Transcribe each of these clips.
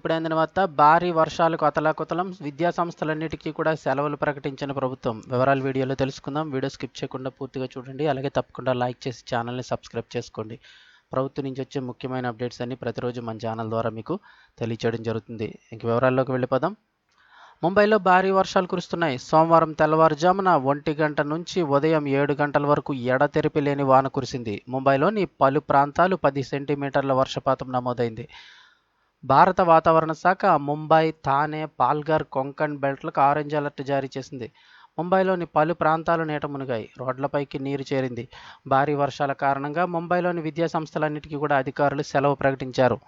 ఇప్పుడైన తర్వాత భారీ వర్షాలకు అతలాకుతలం విద్యా సంస్థలన్నిటికీ కూడా సెలవులు ప్రకటించిన ప్రభుత్వం. వివరాలు వీడియోలో తెలుసుకుందాం. వీడియో స్కిప్ చేయకుండా పూర్తిగా చూడండి. అలాగే తప్పకుండా లైక్ చేసి ఛానల్ని సబ్స్క్రైబ్ చేసుకోండి. ప్రభుత్వం నుంచి వచ్చే ముఖ్యమైన అప్డేట్స్ అన్ని ప్రతిరోజు మన ఛానల్ ద్వారా మీకు తెలియచేయడం జరుగుతుంది. ఇంక వివరాల్లోకి వెళ్ళిపోదాం. ముంబైలో భారీ వర్షాలు కురుస్తున్నాయి. సోమవారం తెల్లవారుజామున ఒంటి గంట నుంచి ఉదయం ఏడు గంటల వరకు ఎడతెరిపి లేని వాన కురిసింది. ముంబైలోని పలు ప్రాంతాలు పది సెంటీమీటర్ల వర్షపాతం నమోదైంది. భారత వాతావరణ శాఖ ముంబై థానే పాల్ఘర్ కొంకణ్ బెల్ట్లకు ఆరెంజ్ అలర్ట్ జారీ చేసింది. ముంబైలోని పలు ప్రాంతాలు నీట మునిగాయి. రోడ్లపైకి నీరు చేరింది. భారీ వర్షాల కారణంగా ముంబైలోని విద్యా సంస్థలన్నిటికీ కూడా అధికారులు సెలవు ప్రకటించారు.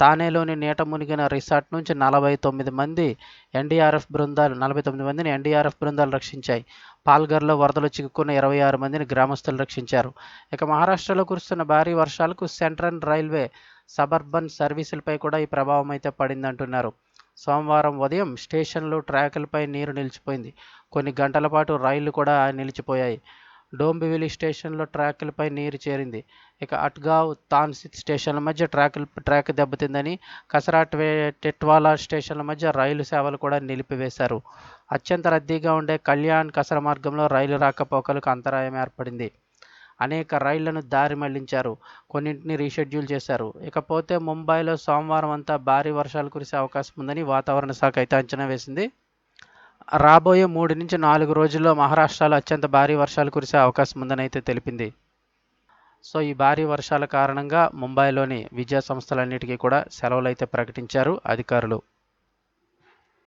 తానేలోని నీట మునిగిన రిసార్ట్ నుంచి నలభై తొమ్మిది మంది ఎన్డీఆర్ఎఫ్ బృందాలు నలభై తొమ్మిది మందిని ఎన్డీఆర్ఎఫ్ బృందాలు రక్షించాయి. పాల్ఘర్లో వరదలు చిక్కుకున్న ఇరవై ఆరు మందిని గ్రామస్తులు రక్షించారు. ఇక మహారాష్ట్రలో కురుస్తున్న భారీ వర్షాలకు సెంట్రల్ రైల్వే సబర్బన్ సర్వీసులపై కూడా ఈ ప్రభావం అయితే పడిందంటున్నారు. సోమవారం ఉదయం స్టేషన్లు ట్రాకులపై నీరు నిలిచిపోయింది. కొన్ని గంటల పాటు రైళ్ళు కూడా నిలిచిపోయాయి. డోంబివిలి స్టేషన్లో ట్రాకులపై నీరు చేరింది. ఇక అట్గావ్ తాన్సిత్ స్టేషన్ల మధ్య ట్రాకులు ట్రాక్ దెబ్బతిందని కసరాట్ టెట్వాలా స్టేషన్ల మధ్య రైలు సేవలు కూడా నిలిపివేశారు. అత్యంత రద్దీగా ఉండే కళ్యాణ్ కసర మార్గంలో రైలు రాకపోకలకు అంతరాయం ఏర్పడింది. అనేక రైళ్ళను దారి మళ్ళించారు. కొన్నింటిని రీషెడ్యూల్ చేశారు. ఇకపోతే ముంబైలో సోమవారం అంతా భారీ వర్షాలు కురిసే అవకాశం ఉందని వాతావరణ శాఖ అయితే అంచనా వేసింది. రాబోయే మూడు నుంచి నాలుగు రోజుల్లో మహారాష్ట్రలో అత్యంత భారీ వర్షాలు కురిసే అవకాశం ఉందని అయితే తెలిపింది. సో ఈ భారీ వర్షాల కారణంగా ముంబైలోని విద్యా సంస్థలన్నిటికీ కూడా సెలవులు అయితే ప్రకటించారు అధికారులు.